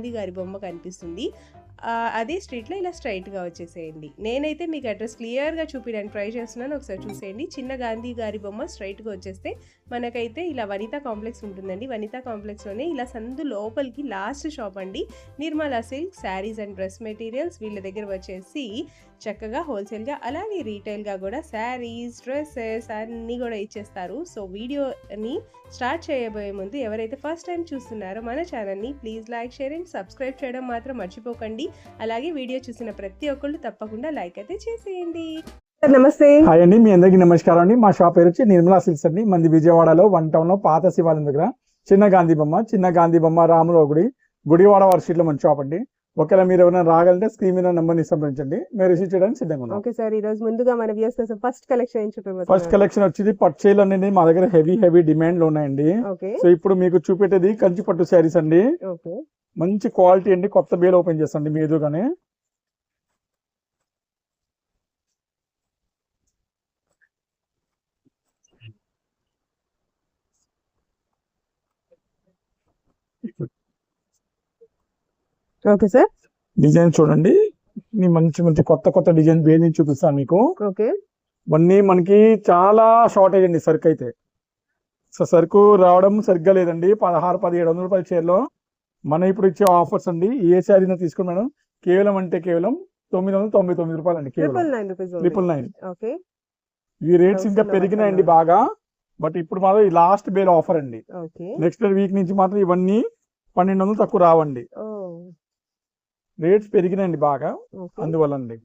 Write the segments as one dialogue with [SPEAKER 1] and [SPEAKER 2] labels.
[SPEAKER 1] గాంధీ గారి బొమ్మ కనిపిస్తుంది. అదే స్ట్రీట్లో ఇలా స్ట్రైట్గా వచ్చేసేయండి. నేనైతే మీకు అడ్రస్ క్లియర్గా చూపించడానికి ట్రై చేస్తున్నాను. ఒకసారి చూసేయండి. చిన్న గాంధీ గారి బొమ్మ స్ట్రైట్గా వచ్చేస్తే మనకైతే ఇలా వనితా కాంప్లెక్స్ ఉంటుందండి. వనితా కాంప్లెక్స్లోనే ఇలా సందు లోపలికి లాస్ట్ షాప్ అండి. Nirmala silk saris and dress materials వీళ్ళ దగ్గర వచ్చేసి చక్కగా హోల్సేల్గా అలాగే రీటైల్గా కూడా శారీస్ డ్రెస్సెస్ అన్నీ కూడా ఇచ్చేస్తారు. సో వీడియోని స్టార్ట్ చేయబోయే ముందు ఎవరైతే ఫస్ట్ టైం చూస్తున్నారో మన ఛానల్ని please like share and subscribe చేయడం మాత్రం మర్చిపోకండి. అలాగే వీడియో చూసిన ప్రతి ఒక్కళ్ళు తప్పకుండా లైక్ అయితే చేసేయండి. నమస్తే.
[SPEAKER 2] హాయ్ అండి మీ అందరికీ నమస్కారం అండి. మా షాప్ పేరు వచ్చి నిర్మలా సిల్క్స్ అండి. మంది విజయవాడలో వన్ టౌన్లో పాత శివాలయం దగ్గర. చిన్న గాంధీ బొమ్మ చిన్న గాంధీ బొమ్మ రాముల గుడి. గుడివాడ వారి స్ట్రీట్లో మన షాప్ అండి. ఒకవేళ మీరు ఎవరైనా రాగలంటే స్క్రీన్ మీద నంబర్ని సంప్రదించండి. మేము రిసీవ్ చేయడానికి సిద్ధంగా ఉన్నాం.
[SPEAKER 1] ఓకే సార్ ఈ రోజు ముందుగా మన వ్యూస్ కోసం ఫస్ట్ కలెక్షన్
[SPEAKER 2] ఫస్ట్ కలెక్షన్ వచ్చేది పట్టు అనేది మా దగ్గర హెవీ హెవీ డిమాండ్లో ఉన్నాయండి.
[SPEAKER 1] ఓకే.
[SPEAKER 2] సో ఇప్పుడు మీకు చూపెట్టేది కంచి పట్టు శారీస్ అండి.
[SPEAKER 1] ఓకే.
[SPEAKER 2] మంచి క్వాలిటీ అండి. కొత్త బేల్ ఓపెన్ చేస్తాండి మీ ఎదురుగానే.
[SPEAKER 1] ఓకే సార్
[SPEAKER 2] డిజైన్ చూడండి. మంచి మంచి కొత్త కొత్త డిజైన్ నుంచి చూపిస్తాను మీకు.
[SPEAKER 1] ఓకే
[SPEAKER 2] ఇవన్నీ మనకి చాలా షార్టేజ్ అండి సరుకు అయితే. సో సరుకు రావడం సరిగ్గా లేదండి. పదహారు పదిహేడు వందల రూపాయల చీరలో మన ఇప్పుడు ఇచ్చే ఆఫర్స్ అండి. ఏ శారీనా తీసుకుని మేడం కేవలం అంటే కేవలం తొమ్మిది వందల తొంభై తొమ్మిది రూపాయలు అండి
[SPEAKER 1] ట్రిపుల్
[SPEAKER 2] కేవలం ట్రిపుల్ నైన్
[SPEAKER 1] ఓకే
[SPEAKER 2] ఈ రేట్స్ ఇంకా పెరిగినాయండి. బాగా. బట్ ఇప్పుడు మాత్రం ఈ లాస్ట్ బేల్ ఆఫర్ అండి.
[SPEAKER 1] ఓకే.
[SPEAKER 2] నెక్స్ట్ వీక్ నుంచి మాత్రం ఇవన్నీ పన్నెండు వందలు తక్కువ రావండి.
[SPEAKER 1] ఓ.
[SPEAKER 2] రేట్స్ పెరిగినాయండి బాగా. అందువల్ల అండి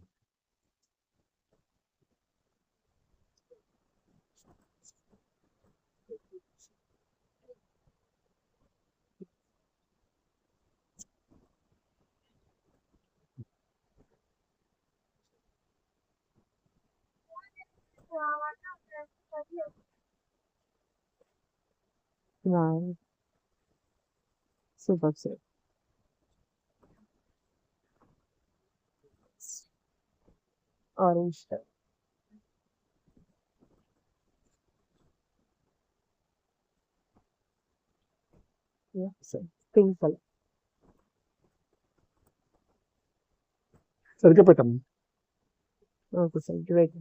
[SPEAKER 1] Wow. Super sir. Orange. color. Yeah, sir. Pink color.
[SPEAKER 2] సరిగ్గా పెట్టాము
[SPEAKER 1] Okay, sir. Great.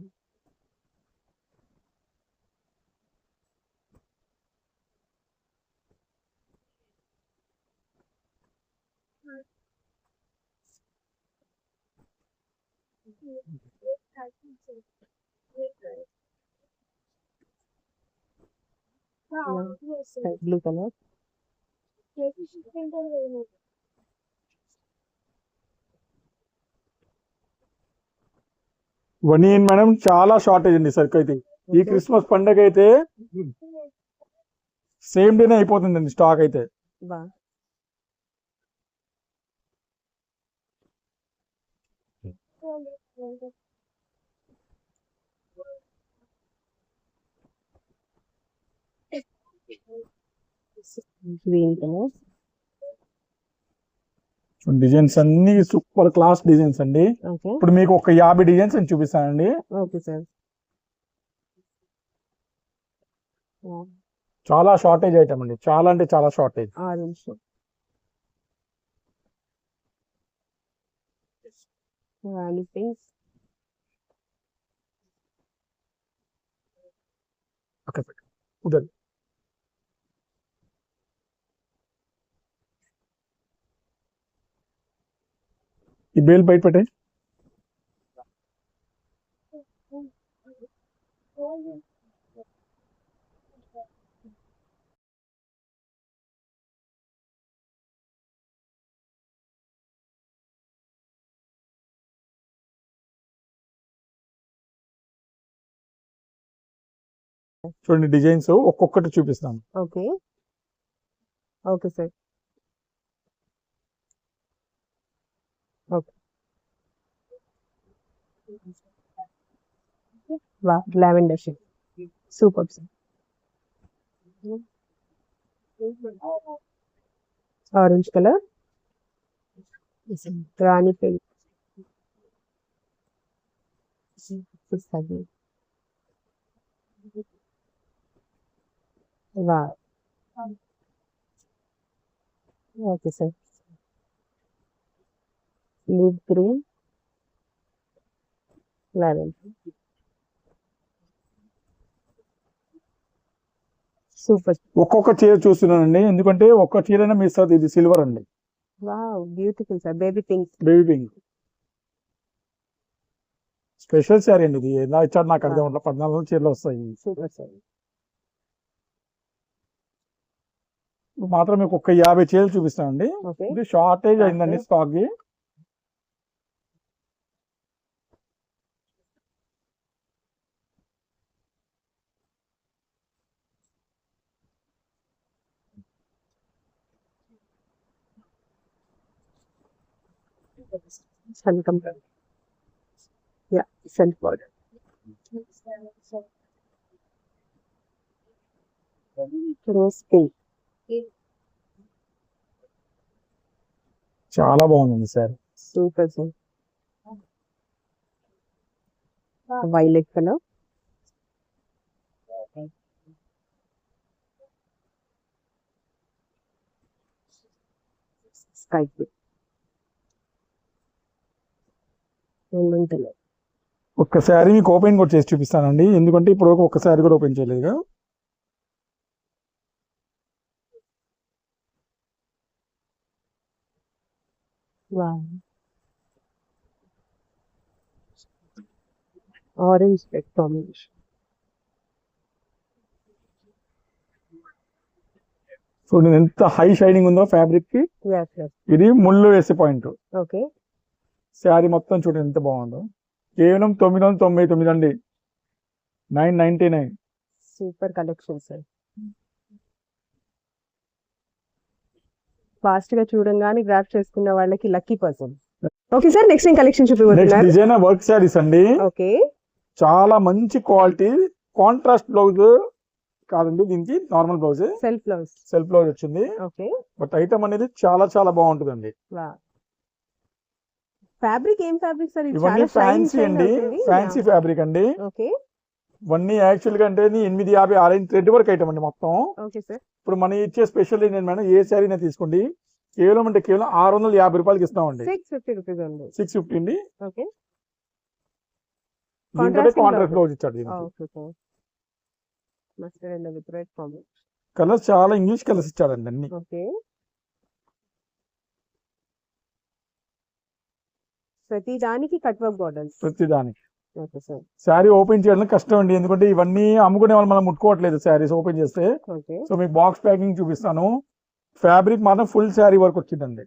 [SPEAKER 1] Color.
[SPEAKER 2] ఇవన్నీ ఏంటి మేడం చాలా షార్టేజ్ అండి సరుకు అయితే. ఈ. క్రిస్మస్ పండగ అయితే సేమ్ డేనే అయిపోతుందండి స్టాక్ అయితే. డిజైన్స్ అన్ని సూపర్ క్లాస్ డిజైన్స్ అండి. ఇప్పుడు మీకు ఒక యాభై డిజైన్స్ నేను చూపిస్తానండి. చాలా షార్టేజ్ ఐటమ్ అండి చాలా అంటే చాలా షార్టేజ్
[SPEAKER 1] Orange. Rally pink.
[SPEAKER 2] ఉదర్ ఈ బేల్ బయట పెట్టే చూడండి డిజైన్స్ ఒక్కొక్కటి చూపిస్తాను.
[SPEAKER 1] ఓకే. Okay sir. వా lavender shade. Super sir. Orange colour. Rani pink వా. Okay sir. Leaf green. Eleven super.
[SPEAKER 2] ఒక్కొక్క చీర చూస్తున్నానండి. ఎందుకంటే ఒక్క చీరైనా మిస్ అవుతుంది ఇది సిల్వర్ అండి.
[SPEAKER 1] Wow beautiful sir. Baby pink.
[SPEAKER 2] Baby pink. Special sari అండి ఇది. ఎలా ఇచ్చాడు నాకు అర్థం పద్నాలుగు చీరలు వస్తాయి.
[SPEAKER 1] Super sir.
[SPEAKER 2] మాత్రం మీకు ఒక్క యాభై చీరలు చూపిస్తానండి.
[SPEAKER 1] ఓకే.
[SPEAKER 2] ఇది షార్టేజ్ అయిందండి స్టాక్. కి
[SPEAKER 1] సంకం యా సెంట్ పౌడర్ రోజ్ పింక్
[SPEAKER 2] చాలా బాగుంది sir.
[SPEAKER 1] Super sir. Violet colour. Sky blue. Colour
[SPEAKER 2] ఒక్క శారీ మీకు ఓపెన్ కూడా చేసి చూపిస్తానండి. ఎందుకంటే ఇప్పుడు ఒక్క శారీ కూడా ఓపెన్ చేయలేదు.
[SPEAKER 1] Red combination.
[SPEAKER 2] చూడండి ఎంత హై షైనింగ్ ఉందో
[SPEAKER 1] ఫ్యాబ్రిక్కి.
[SPEAKER 2] ఇది ముళ్ళు వేసే పాయింట్
[SPEAKER 1] Okay.
[SPEAKER 2] శారీ మొత్తం చూడండి ఎంత బాగుందో కేవలం తొమ్మిది వందల తొంభై తొమ్మిది అండి nine ninety nine
[SPEAKER 1] Super collection, sir. ఫాస్ట్గా చూడంగానే గ్రాప్ చేసుకున్న వాళ్ళకి lucky person okay sir next ఏం కలెక్షన్
[SPEAKER 2] నెక్స్ట్
[SPEAKER 1] చూపిస్తున్నారు
[SPEAKER 2] డిజైన్ వర్క్ శారీస్ అండి.
[SPEAKER 1] ఓకే
[SPEAKER 2] చాలా మంచి క్వాలిటీ కాంట్రాస్ట్ బ్లౌజ్ కాదండి దీనికి normal blouse
[SPEAKER 1] self blouse
[SPEAKER 2] self blouse వచ్చింది.
[SPEAKER 1] ఓకే
[SPEAKER 2] బట్ ఐటమ్ అనేది చాలా చాలా బాగుంటుందండి.
[SPEAKER 1] ఫ్యాబ్రిక్ ఏం ఫ్యాబ్రిక్ సార్
[SPEAKER 2] ఇవన్నీ ఫ్యాన్సీ అండి. ఫ్యాన్సీ ఫ్యాబ్రిక్ అండి.
[SPEAKER 1] ఓకే
[SPEAKER 2] ఇవన్నీ యాక్చువల్గా అంటే ఎనిమిది యాభై ఆరెంజ్ థ్రెడ్ వర్క్ ఐటమ్ అండి మొత్తం. ఇప్పుడు మనం ఇచ్చే స్పెషల్ ఏంటంటే మేడం. ఏ శారీ తీసుకోండి. కేవలం అంటే కేవలం ఆరు వందల యాభై రూపాయలకి ఇస్తామండి.
[SPEAKER 1] సిక్స్ ఫిఫ్టీ
[SPEAKER 2] అండి. బ్లౌజ్ ఇచ్చాడు కలర్స్ చాలా ఇంగ్లీష్ కలర్స్ ఇచ్చాడండి అన్ని.
[SPEAKER 1] ప్రతి దానికి కట్ వర్క్ బార్డర్స్
[SPEAKER 2] ప్రతి దానికి. శారీ ఓపెన్ చేయడం కష్టం అండి. ఎందుకంటే ఇవన్నీ అమ్ముకునే వాళ్ళు మనం ముట్టుకోవట్లేదు శారీస్ ఓపెన్ చేస్తే. సో మీకు బాక్స్ ప్యాకింగ్ చూపిస్తాను. ఫ్యాబ్రిక్ మాత్రం ఫుల్ శారీ వర్క్ వచ్చిందండి.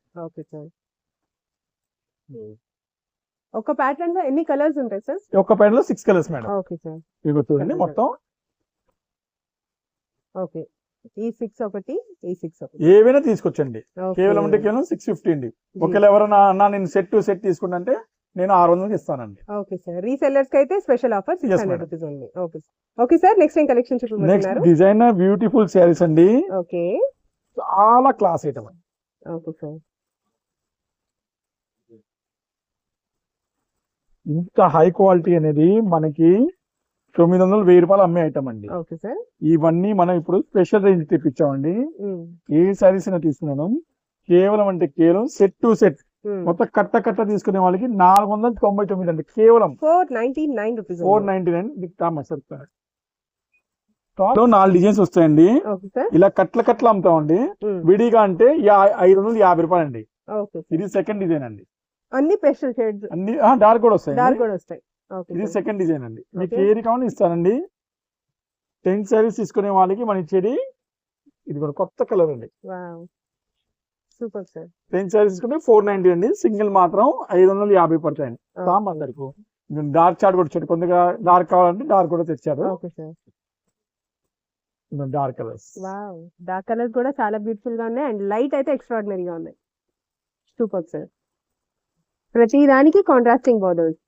[SPEAKER 1] ఒక ప్యాటర్న్లో ఎన్ని కలర్స్ ఉంటాయి సార్?
[SPEAKER 2] ఒక్క ప్యాంట్లో six colours
[SPEAKER 1] madam. Okay
[SPEAKER 2] sir. చూడండి. మొత్తం.
[SPEAKER 1] ఓకే. ఈ సిక్స్ ఒకటి ఈ సిక్స్ ఒకటి.
[SPEAKER 2] ఏవైనా తీసుకొచ్చండి. కేవలం అంటే కేవలం సిక్స్ ఫిఫ్టీ అండి. ఒకవేళ ఎవరైనా అన్నా నేను సెట్ టు సెట్ తీసుకుంటే నేను ఆరు వందలకి ఇస్తానండి.
[SPEAKER 1] Okay sir. రీసెల్లర్స్కి అయితే special
[SPEAKER 2] offer
[SPEAKER 1] six
[SPEAKER 2] hundred.
[SPEAKER 1] Rupees ఉంది okay sir. Okay sir next ఏం కలెక్షన్
[SPEAKER 2] నెక్స్ట్
[SPEAKER 1] చూపించారు
[SPEAKER 2] డిజైనర్ బ్యూటిఫుల్ శారీస్ అండి.
[SPEAKER 1] ఓకే.
[SPEAKER 2] చాలా క్లాస్ ఐటమ్ అండి
[SPEAKER 1] ఓకే సార్.
[SPEAKER 2] ఇంత హై క్వాలిటీ అనేది మనకి తొమ్మిది వందలు వెయ్యి రూపాయలు అమ్మే ఐటమ్ అండి.
[SPEAKER 1] Okay sir.
[SPEAKER 2] ఇవన్నీ మనం ఇప్పుడు స్పెషల్ రేంజ్ తెప్పించామండి. ఏ శారీస్ అయినా తీసుకున్నాను? కేవలం అంటే కేవలం సెట్ టు సెట్ మొత్తం కట్ట కట్ట తీసుకునే వాళ్ళకి నాలుగు వందల తొంభై తొమ్మిది అండి. కేవలం
[SPEAKER 1] four ninety nine
[SPEAKER 2] rupees four ninety నైన్లో నాలుగు డిజైన్స్ వస్తాయండి. ఇలా కట్ల కట్ల అమ్ముతామండి. విడిగా అంటే ఐదు వందల యాభై రూపాయలు అండి ఇది సెకండ్ డిజైన్ అండి.
[SPEAKER 1] అన్ని పేస్టల్ షేడ్స్
[SPEAKER 2] అన్ని డార్క్ కూడా వస్తాయి
[SPEAKER 1] డార్క్ కూడా వస్తాయి.
[SPEAKER 2] ఇది సెకండ్ డిజైన్ అండి. మీకు. ఏది కావాలని ఇస్తానండి. టెన్ సారీస్ తీసుకునే వాళ్ళకి మన ఇచ్చేది ఇది కూడా కొత్త కలర్ అండి.
[SPEAKER 1] Super sir.
[SPEAKER 2] టెన్ తీసుకుంటే ఫోర్ నైన్టీ అండి. సింగిల్ మాత్రం ఐదు వందల యాభై పడతాయండి. సామ్ అందరికి. డార్క్ చార్ట్ కూడా వచ్చాడు కొంతగా డార్క్ కావాలంటే డార్క్ కూడా తెచ్చారు.
[SPEAKER 1] Okay sir.
[SPEAKER 2] Dark colours.
[SPEAKER 1] Wow. Dark colours కూడా చాలా బ్యూటిఫుల్గా ఉన్నాయి. అండ్ లైట్ అయితే ఎక్స్ట్రాడినరీగా ఉన్నాయి. Super sir. ప్రతి దానికి కాంట్రాస్టింగ్ బోర్డర్స్.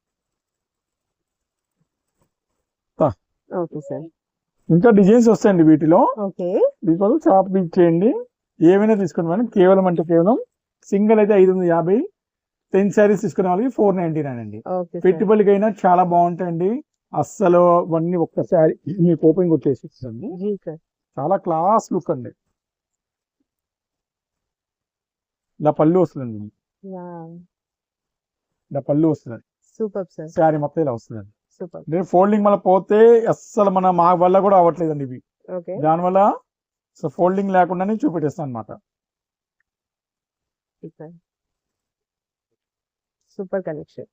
[SPEAKER 1] Okay sir.
[SPEAKER 2] ఇంకా డిజైన్స్ వస్తాయండి వీటిలో.
[SPEAKER 1] ఓకే.
[SPEAKER 2] దీనివల్ల షాప్ చేయండి. ఏమైనా తీసుకుని మేడం కేవలం అంటే కేవలం సింగిల్ అయితే ఐదు వందల యాభై టెన్ శారీస్ తీసుకునే వాళ్ళకి ఫోర్ నైన్టీ నైన్ అండి.
[SPEAKER 1] సార్.
[SPEAKER 2] పెట్టుబడికైనా చాలా బాగుంటాయండి. అస్సలు అవన్నీ ఒక్కసారి మీకు ఓపెన్ ఇస్తుంది
[SPEAKER 1] సార్.
[SPEAKER 2] చాలా క్లాస్ లుక్ అండి. ఇలా పళ్ళు వస్తుందండి. ఇలా పళ్ళు వస్తుంది
[SPEAKER 1] సూపర్ సార్.
[SPEAKER 2] శారీ మొత్తం ఇలా వస్తుందండి.
[SPEAKER 1] సూపర్.
[SPEAKER 2] ఫోల్డింగ్ వల్ల పోతే అస్సలు మన మా వల్ల కూడా అవ్వట్లేదండి ఇవి. దానివల్ల సో ఫోల్డింగ్ లేకుండానే చూపెట్టేస్తాను అనమాట
[SPEAKER 1] super collection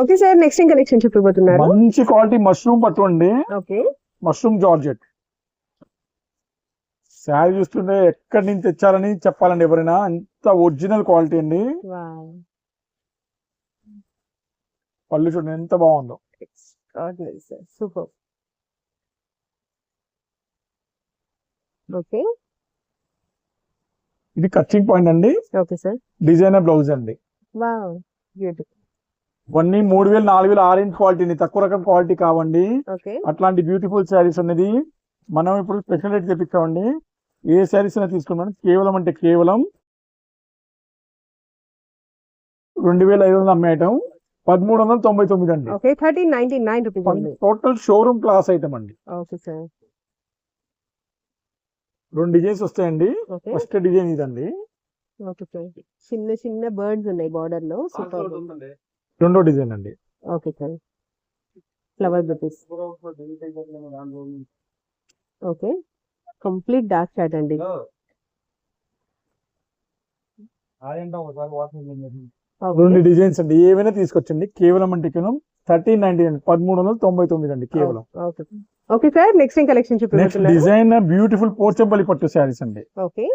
[SPEAKER 1] okay sir next collection చెప్పబోతున్నారు.
[SPEAKER 2] మంచి క్వాలిటీ మష్రూమ్ పట్టు అండి
[SPEAKER 1] ఓకే
[SPEAKER 2] మష్రూమ్ జార్జెట్. శారీ చూస్తుంటే ఎక్కడి నుంచి తెచ్చారని చెప్పాలండి ఎవరైనా. అంత ఒరిజినల్ క్వాలిటీ అండి. పళ్ళు చూడండి ఎంత బాగుందో.
[SPEAKER 1] Super okay.
[SPEAKER 2] ఇది కచ్చింగ్ పాయింట్ అండి.
[SPEAKER 1] Okay sir.
[SPEAKER 2] డిజైనర్ బ్లౌజ్ అండి.
[SPEAKER 1] Wow beautiful.
[SPEAKER 2] ఇవన్నీ మూడు వేలు నాలుగు వేలు ఆరెంజ్ క్వాలిటీ తక్కువ రకం క్వాలిటీ కావండి. అట్లాంటి బ్యూటిఫుల్ శారీస్ అనేది మనం ఇప్పుడు స్పెషల్ రేట్ తెప్పించామండి. ఏ శారీస్ అయినా తీసుకున్నాం కేవలం అంటే కేవలం రెండు వేల ఐదు వందలు అమ్మే ఐటమ్ పదమూడు వందల తొంభై తొమ్మిది అండి. టోటల్ షోరూమ్ క్లాస్ ఐటమ్ అండి.
[SPEAKER 1] Okay sir.
[SPEAKER 2] రెండు డిజైన్స్ వస్తాయండి. ఫస్ట్ డిజైన్ ఇదండి.
[SPEAKER 1] ఓకే సార్ చిన్న చిన్న బర్డ్స్ ఉన్నాయి బార్డర్లో. సూపర్
[SPEAKER 2] రెండో డిజైన్ అండి.
[SPEAKER 1] Okay sir. Flower butis okay. Complete dark shot అండి.
[SPEAKER 2] రెండు డిజైన్స్ అండి. ఏవైనా తీసుకొచ్చండి. కేవలం అంటే కేవలం థర్టీన్ నైన్టీ అండి పదమూడు వందల తొంభై తొమ్మిది అండి కేవలం.
[SPEAKER 1] Okay sir next
[SPEAKER 2] collection
[SPEAKER 1] next
[SPEAKER 2] design beautiful Pochampally pattu saris అండి.
[SPEAKER 1] ఓకే.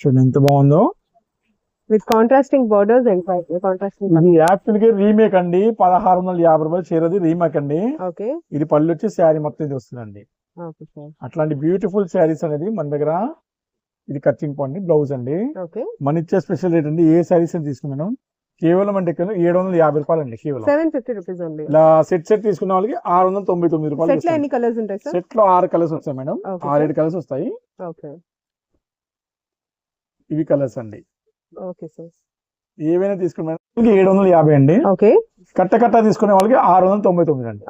[SPEAKER 2] చూడండి ఎంత బాగుందో.
[SPEAKER 1] With contrasting borders and contrasting
[SPEAKER 2] ఇది యాక్చువల్గా రీమేక్ అండి. పదహారు వందల యాభై రూపాయలు చేరది రీమేక్ అండి.
[SPEAKER 1] ఓకే.
[SPEAKER 2] ఇది పళ్ళు వచ్చి శారీ మొత్తం ఇది వస్తుందండి.
[SPEAKER 1] Okay sir.
[SPEAKER 2] అట్లాంటి బ్యూటిఫుల్ శారీస్ అనేది మన దగ్గర ఇది కచ్చింగ్ పాయింట్ బ్లౌజ్ అండి. మన ఇచ్చే స్పెషల్ రేట్ అండి. ఏ శారీస్ అని తీసుకున్నాం కేవలం అంటే ఏడు వందల యాభై రూపాయలు అండి కేవలం.
[SPEAKER 1] సెవెన్ ఫిఫ్టీ రూపీస్ ఉంది
[SPEAKER 2] ఇలా సెట్ సెట్ తీసుకున్న వాళ్ళకి ఆరు వందల తొంభై తొమ్మిది రూపాయలు
[SPEAKER 1] సెట్లో ఎన్ని కలర్స్ ఉంటాయి
[SPEAKER 2] సెట్లో ఆరు కలర్స్ వస్తాయి మేడం.
[SPEAKER 1] Okay,
[SPEAKER 2] ఆరేడు కలర్స్ వస్తాయి. ఇవి కలర్స్ అండి.
[SPEAKER 1] ఓకే సార్
[SPEAKER 2] ఏవైనా తీసుకున్న వాళ్ళకి ఏడు వందల యాభై అండి.
[SPEAKER 1] ఓకే.
[SPEAKER 2] కట్ట కట్ట తీసుకునే వాళ్ళకి ఆరు వందల తొంభై తొమ్మిది అండి.